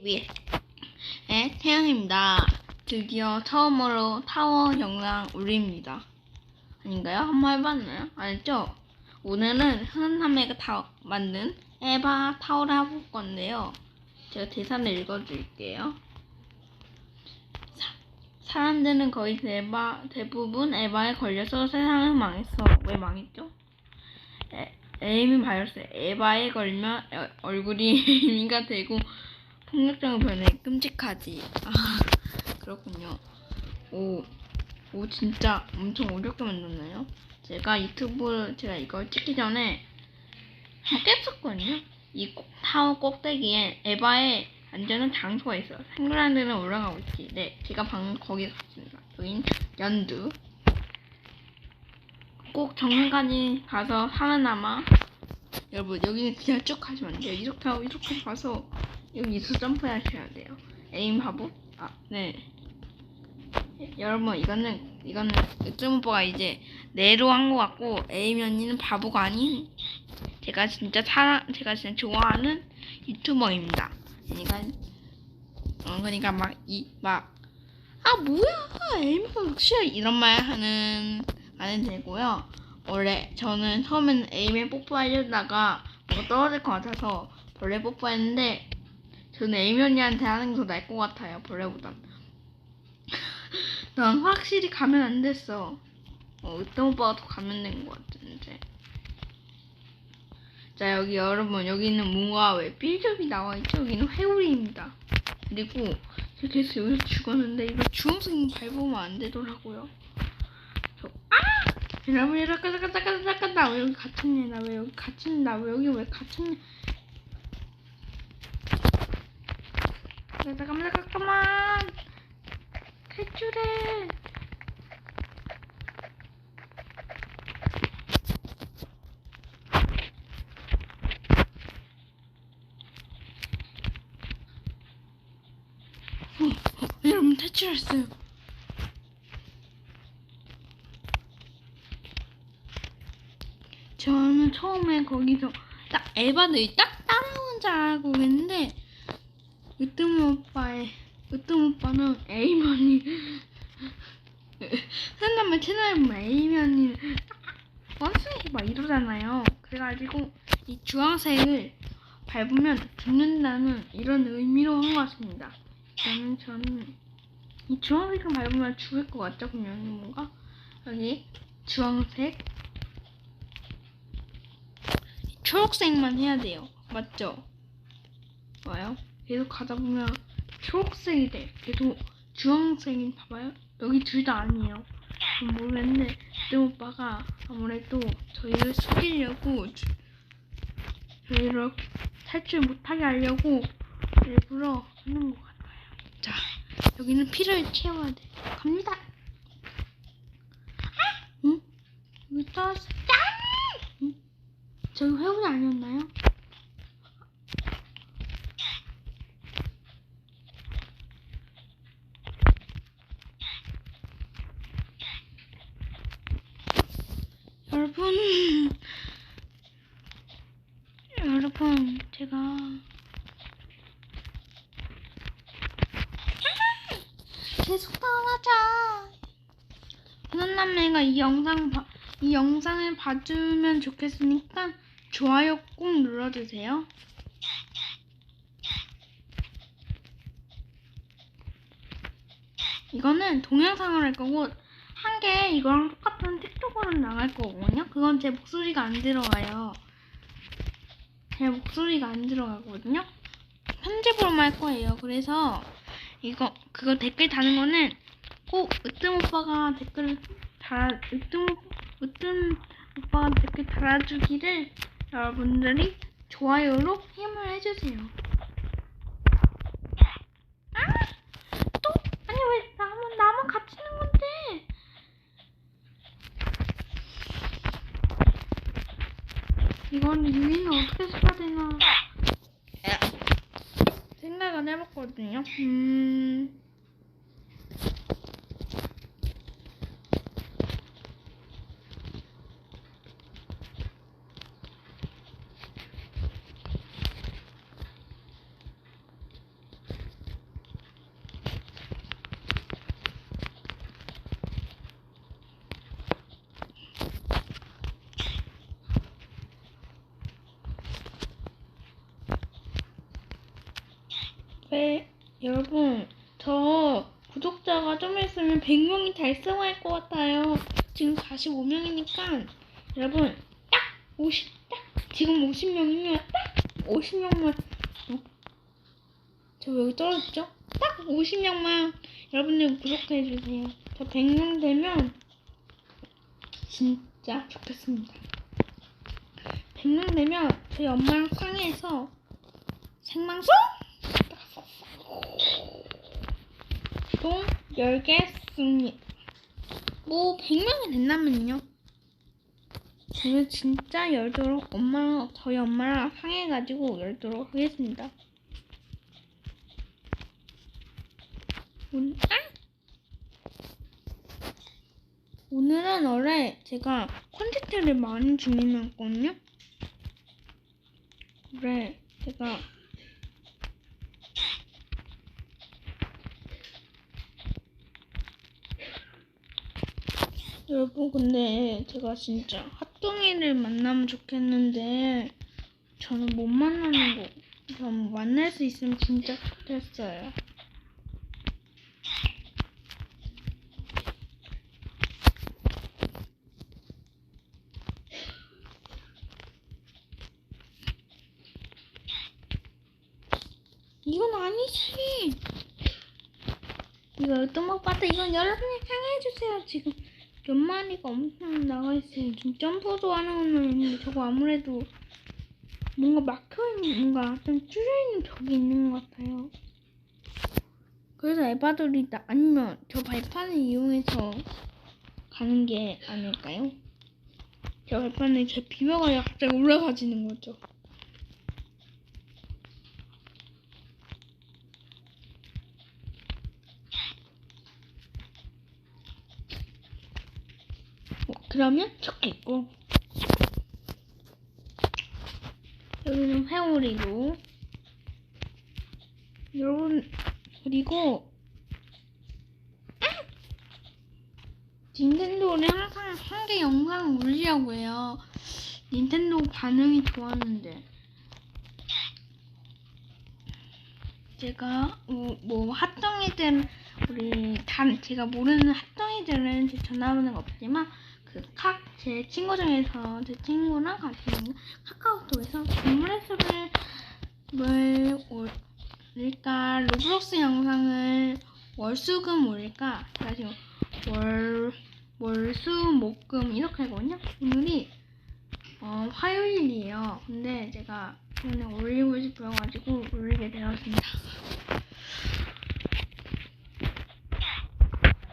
위에. 네, 태양입니다. 드디어 처음으로 타워 영상 올립니다. 아닌가요? 한번 해봤나요? 알죠? 오늘은 흔한남매가 다 만든 에바 타워를 해볼 건데요. 제가 대사를 읽어줄게요. 사, 사람들은 거의 대바, 대부분 에바에 걸려서 세상은 망했어. 왜 망했죠? 에, 에이미 바이러스. 에바에 걸면 어, 얼굴이 에이미가 되고 폭력적인 변해 끔찍하지. 아, 그렇군요. 오, 오, 진짜 엄청 어렵게 만들었나요? 제가 유튜브, 제가 이걸 찍기 전에 했었거든요. 이 꼭- 타워 꼭대기에 에바의 안전한 장소가 있어요. 생그란드는 올라가고 있지. 네, 제가 방금 거기 갔습니다. 여긴 연두. 꼭 정상까지 가서 살아남아. 여러분, 여기는 그냥 쭉 가시면 안 돼요. 이렇게 하고 이렇게 가서 여기서 점프하셔야 돼요. 에임 바보? 아, 네. 여러분, 이거는, 이거는, 으뜸 오빠가 이제, 내로 한 것 같고, 에임 언니는 바보가 아닌, 제가 진짜 사랑, 제가 진짜 좋아하는 유튜버입니다. 그러니까, 어, 그러니까 막, 이, 막, 아, 뭐야, 에임이가 역시야, 이런 말 하는, 안 해도 되고요. 원래, 저는 처음에는 에임에 뽀뽀하려다가, 뭐가 떨어질 것 같아서, 벌레 뽀뽀했는데, 저는 에이미 언니한테 하는 게 더 나을 것 같아요, 벌레보단. 난 확실히 가면 안 됐어. 어, 으뜸 오빠가 더 감면된 것 같은데. 자, 여기 여러분, 여기는 뭔가 왜 삘접이 나와 있죠? 여기는 회오리입니다. 그리고, 계속 여기서 죽었는데, 이거 주황색 밟으면 안 되더라고요. 저, 아! 잠깐, 잠깐, 나왜 여기 갇혔냐? 나 왜 여기 갇혔냐? 나 왜 여기 왜 갇혔냐? 잠깐만, 잠깐만! 탈출해! 어, 어, 여러분 탈출했어요. 저는 처음에 거기서 딱 에바들이 딱 따라오는 줄 알고 그랬는데 으뜸 오빠의 으뜸 오빠는 에이먼이 한다면 채널에 보면 에이먼이 원숭이 막 이러잖아요. 그래가지고 이 주황색을 밟으면 죽는다는 이런 의미로 한 것 같습니다. 저는 저는 이 주황색을 밟으면 죽을 것 같죠, 그냥 뭔가 여기 주황색, 초록색만 해야 돼요, 맞죠? 봐요. 계속 가다 보면 초록색이 돼. 계속 주황색이 봐봐요. 여기 둘 다 아니에요. 전 모르겠는데 그 오빠가 아무래도 저희를 속이려고 주- 저희를 탈출 못하게 하려고 일부러 하는 것 같아요. 자, 여기는 피를 채워야 돼. 갑니다. 아! 응? 여기 떨어졌어. 짠! 응? 저기 회오리 아니었나요? 여러분, 여러분, 제가 계속 따라하자. 흔한남매가 이 영상 봐, 이 영상을 봐주면 좋겠으니까 좋아요 꼭 눌러주세요. 이거는 동영상으로 할 거고 한 개 이거랑 똑같은 틱톡으로 나갈 거거든요. 그건 제 목소리가 안 들어가요. 제 목소리가 안 들어가거든요. 편집으로만 할 거예요. 그래서 이거 그거 댓글 다는 거는 꼭 으뜸 오빠가 댓글을 달아 으뜸 으뜸 오빠가 댓글 달아주기를 여러분들이 좋아요로 힘을 해주세요. 아! 또? 아니 왜 나만 나만 갇히는 건데? 이건 유인을 어떻게 써야 되나 생각은 해봤거든요. 음. 네, 여러분, 저 구독자가 좀 있으면 100명이 달성할 것 같아요. 지금 45명이니까, 여러분, 딱 50, 딱, 지금 50명이면 딱 50명만, 어? 저 여기 떨어졌죠? 딱 50명만 여러분들 구독해주세요. 저 100명 되면, 진짜 좋겠습니다. 100명 되면 저희 엄마랑 상해서 생방송 또 열겠습니다. 뭐 100명이 된다면요. 저는 진짜 열도록 엄마 저희 엄마랑 상해가지고 열도록 하겠습니다. 오늘 아! 오늘은 원래 제가 콘텐츠를 많이 준비해놨거든요. 그래 제가 여러분 근데 제가 진짜 핫동이를 만나면 좋겠는데 저는 못 만나는 거. 전 만날 수 있으면 진짜 좋겠어요. 이건 아니지. 이거 또못 봤다. 이건 여러분이 상해주세요. 지금 몇 마리가 엄청 나가 있어요. 지금 점프도 하는 건 있는데 저거 아무래도 뭔가 막혀있는, 뭔가 좀 뚫려있는 벽이 있는 것 같아요. 그래서 에바들이 나, 아니면 저 발판을 이용해서 가는 게 아닐까요? 저 발판을 제 비벼가야 갑자기 올라가지는 거죠. 어, 그러면 좋겠고. 여기는 회오리고 여러분 그리고 아! 닌텐도는 항상 한 개 영상을 올리려고 해요. 닌텐도 반응이 좋았는데. 제가 어, 뭐 핫덩이들 우리 단 제가 모르는 핫덩이들은 제 전화번호는 없지만 그카제 친구 중에서 제 친구랑 같이 카카오톡에서 동물의 숲을 뭘 올릴까 로블록스 영상을 월수금 올릴까 제가 지금 월 월수목금 이렇게 하거든요. 오늘이 어, 화요일이에요. 근데 제가 오늘 올리고 싶어가지고 올리게 되었습니다.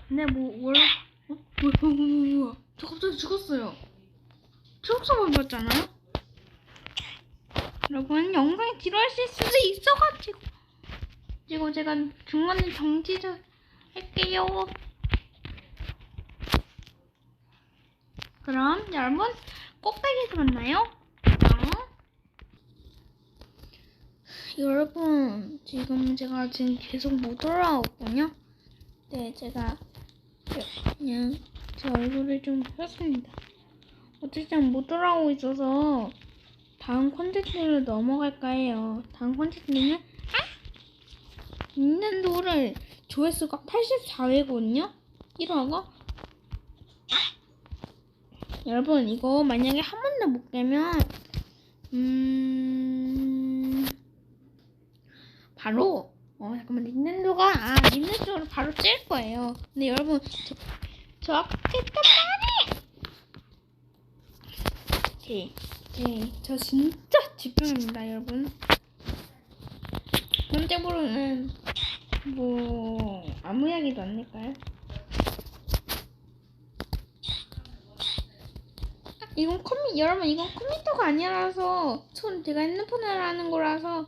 근데 뭐월 어? 뭐야 뭐야 뭐야 뭐야 저 갑자기 죽었어요. 초록색만 봤잖아요? 여러분 영상이 지루할 수 있을 수 있어가지고. 그리고 제가 중간에 정지 좀 할게요. 그럼 여러분 꼭대기에서 만나요. 안녕 여러분 지금 제가 지금 계속 못 올라오거든요. 네 제가 그냥 제 얼굴을 좀 폈습니다. 어쨌든 못 돌아오고 있어서 다음 콘텐츠로 넘어갈까 해요. 다음 콘텐츠는 아! 닌텐도를 조회수가 84회거든요. 1화가 여러분 이거 만약에 한 번도 못 깨면 음 바로 어 잠깐만 닌텐도가 아 닌텐도를 바로 찔 거예요. 근데 여러분 저, 말이. 오케이 오케이 저 진짜 집중합니다 여러분. 번째로는 뭐 아무 이야기도 안 낼까요? 이건 컴퓨 여러분 이건 컴퓨터가 아니라서 손 제가 핸드폰으로 하는 거라서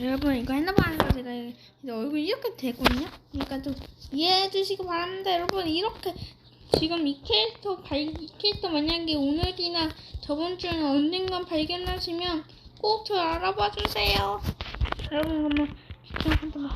여러분 이거 핸드폰 안에서 제가 이제 얼굴 이렇게 되거든요. 그러니까 좀 이해해 주시기 바랍니다. 여러분 이렇게 지금 이 캐릭터 발, 이 캐릭터 만약에 오늘이나 저번 주는 언젠간 발견하시면 꼭 저 알아봐 주세요. 여러분 그러면 집중 한번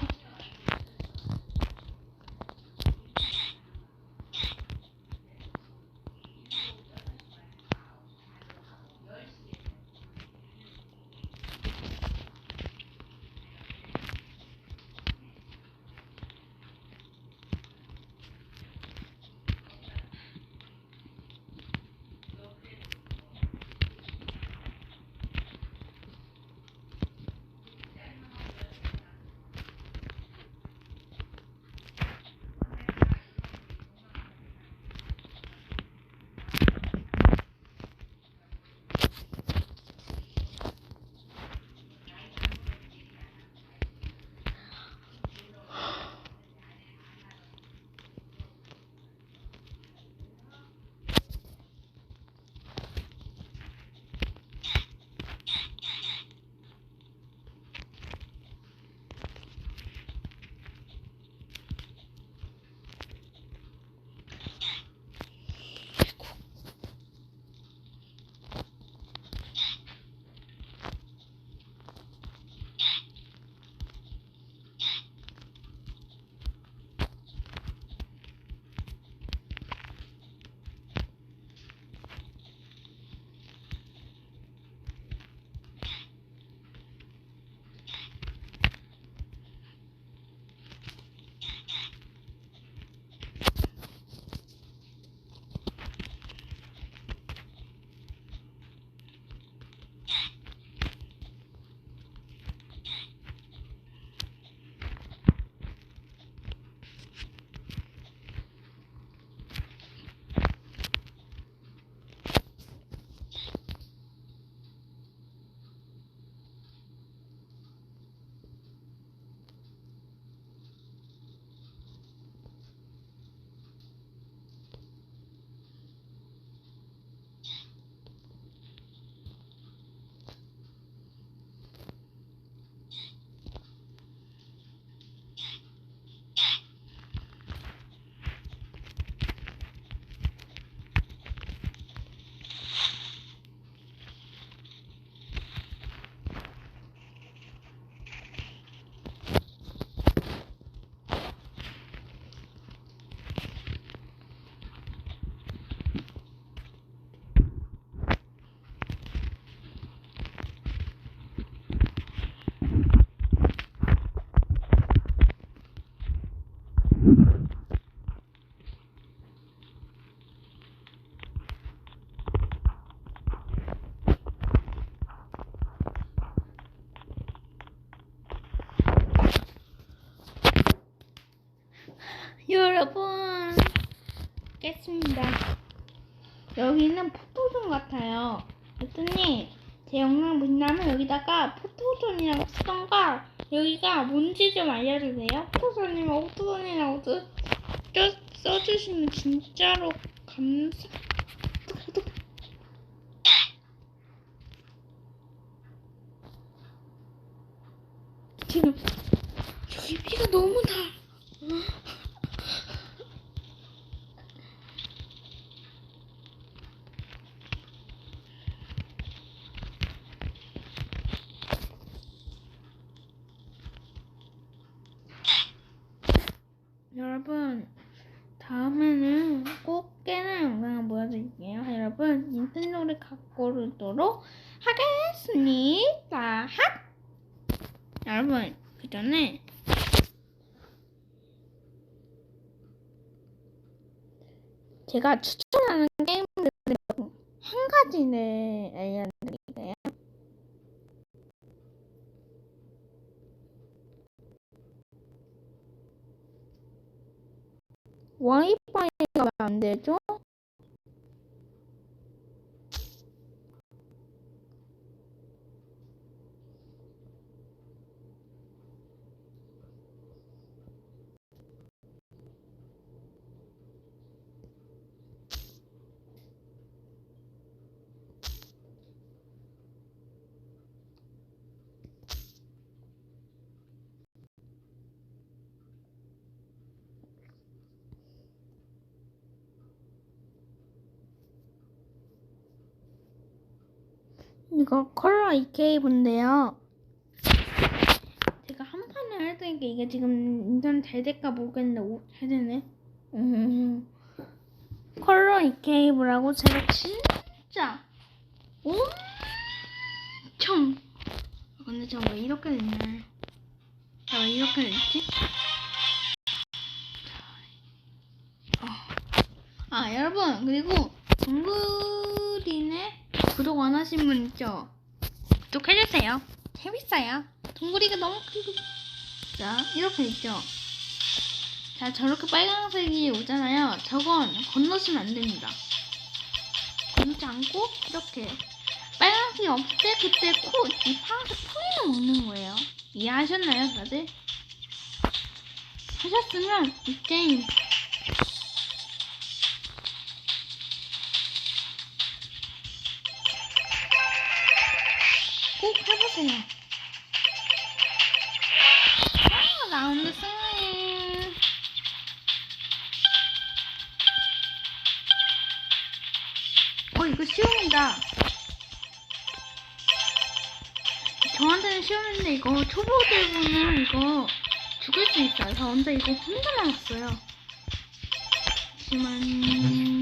여러분 깼습니다. 여기는 포토존 같아요. 그랬더니 제 영상 보시면 여기다가 포토존이라고 쓰던가 여기가 뭔지 좀 알려주세요. 포토존이면 포토존이라고 써주시면 진짜로 감사. 지금 여기 비가 너무 나. 여러분 다음에는 꼭 깨는 영상을 보여드릴게요. 여러분 닌텐도를 갖고 오도록 하겠습니다. 핫! 여러분 그 전에 제가 추천하는 게임들 한 가지를 알려드릴게요. 와이파이가 왜안 되죠? 이거 컬러 이케이브인데요. 제가 한 판을 할 테니까 이게 지금 인터넷 잘 될까 모르겠는데 오, 잘 되네. 음. 컬러 이케이브라고 제가 진짜 엄청 아, 근데 저왜 이렇게 됐나요? 저왜 이렇게 됐지? 아, 아 여러분 그리고 동굴이네 구독 안 하신 분 있죠? 구독해주세요. 재밌어요. 동굴이가 너무 크고. 자, 이렇게 있죠? 자, 저렇게 빨간색이 오잖아요. 저건 건너시면 안 됩니다. 건너지 않고, 이렇게. 빨간색이 없을 때, 그때 코, 이 파란색 포인을 먹는 거예요. 이해하셨나요, 다들? 하셨으면, 이 게임 꼭 해보세요. 아, 라운드 승리. 어, 이거 쉬웁니다. 저한테는 쉬웠는데 이거 초보들분은 이거 죽을 수 있어요. 저 혼자 이거 혼자 나왔어요. 하지만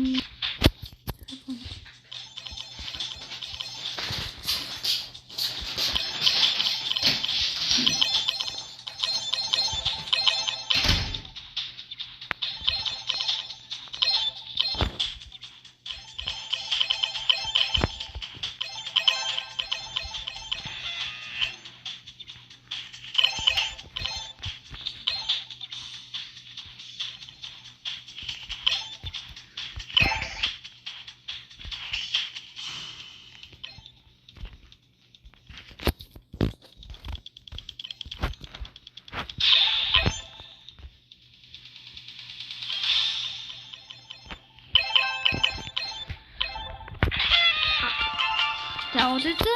어쨌든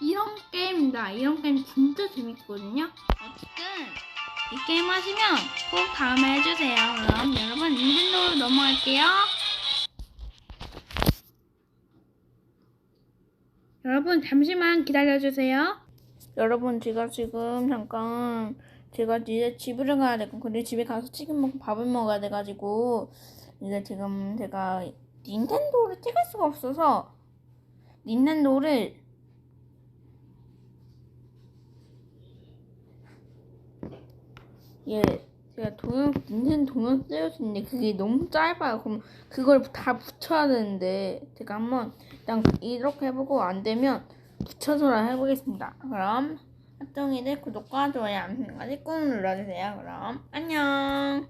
이런 게임입니다. 이런 게임 진짜 재밌거든요. 어쨌든 이 게임 하시면 꼭 다음에 해주세요. 그럼 여러분 닌텐도로 넘어갈게요. 여러분 잠시만 기다려주세요. 여러분 제가 지금 잠깐 제가 이제 집을 가야 되고 근데 집에 가서 치킨 먹고 밥을 먹어야 돼가지고 이제 지금 제가 닌텐도를 찍을 수가 없어서 닌텐도를 예 제가 동영 닌텐도 동영 쓰였는데 그게 너무 짧아요. 그럼 그걸 다 붙여야 되는데 제가 한번 일단 이렇게 해보고 안 되면 붙여서라 해보겠습니다. 그럼 합정이들 구독과 좋아요 알림 설정까지 꾹 눌러주세요. 그럼 안녕